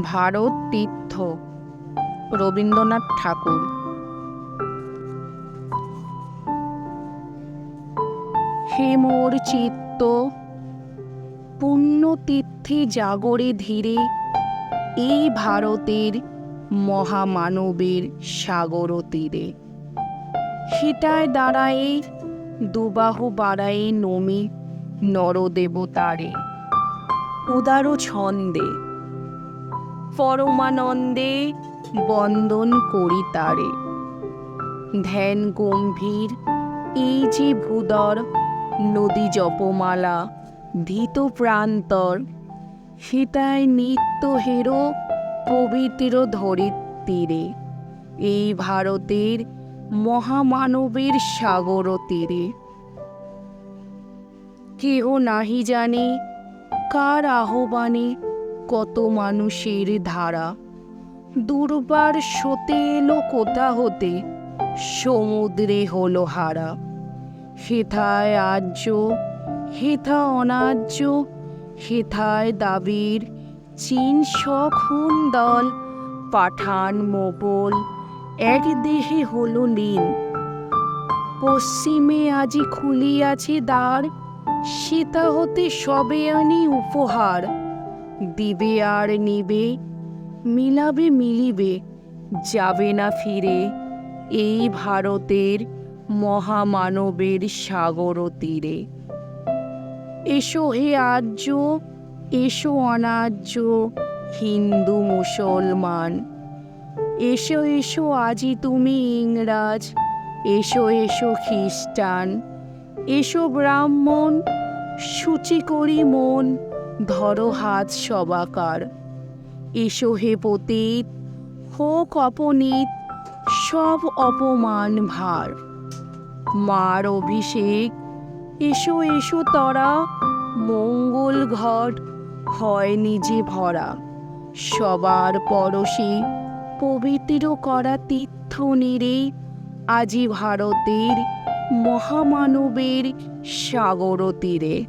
ভারত তীর্থ। রবীন্দ্রনাথ ঠাকুর। হে মোর চিত্ত, পুণ্যতীর্থে জাগরে ধীরে এই ভারতের মহামানবের সাগর তীরে। হিতায় দাঁড়ায়ে, দুবাহু বাড়ায়ে নমি নরদেবতারে। উদার ছন্দে পরমানন্দে বন্দন করি তারে। ধ্যান গম্ভীর, এই যে ভূদর, নদী জপমালা, ধীত প্রান্তর হিতায় নিত্য হেরো পবিত্র ধরিত তীরে। এই ভারতের মহামানবের সাগর তীরে। কেহ নাহি জানে কার আহ্বানে কত মানুষের ধারা। দুর্বার সতে এলো কোথা হতে? সমুদ্রে হলো হারা। হেথায় আর্য হেথা অনার্য, হেথায় দাবির চীন সখুন দল। পাঠান মোগল, এক দেহে হলো লীন। পশ্চিমে আজি খুলিয়াছে দ্বার, সীতা হতে সবে আনি উপহার। দিবে আর নিবে, মিলাবে, মিলিবে, যাবে না ফিরে এই ভারতের মহামানবের সাগর তীরে। এসো হে আর্য, এসো অনার্য, হিন্দু, মুসলমান, এসো এসো আজি তুমি ইংরাজ, এসো এসো খ্রিস্টান, এসো ব্রাহ্মণ, সূচি করি মন ধরো হাত সবাকার। এসো হে পতীত, হোক অপনীত, সব অপমান ভার। মার অভিষেক, এসো এসো তরা, মঙ্গল ঘট হয় নিজে ভরা। সবার পরশে পবিত্র করা তীর্থ নিরে আজি ভারতের মহামানবের সাগর তীরে।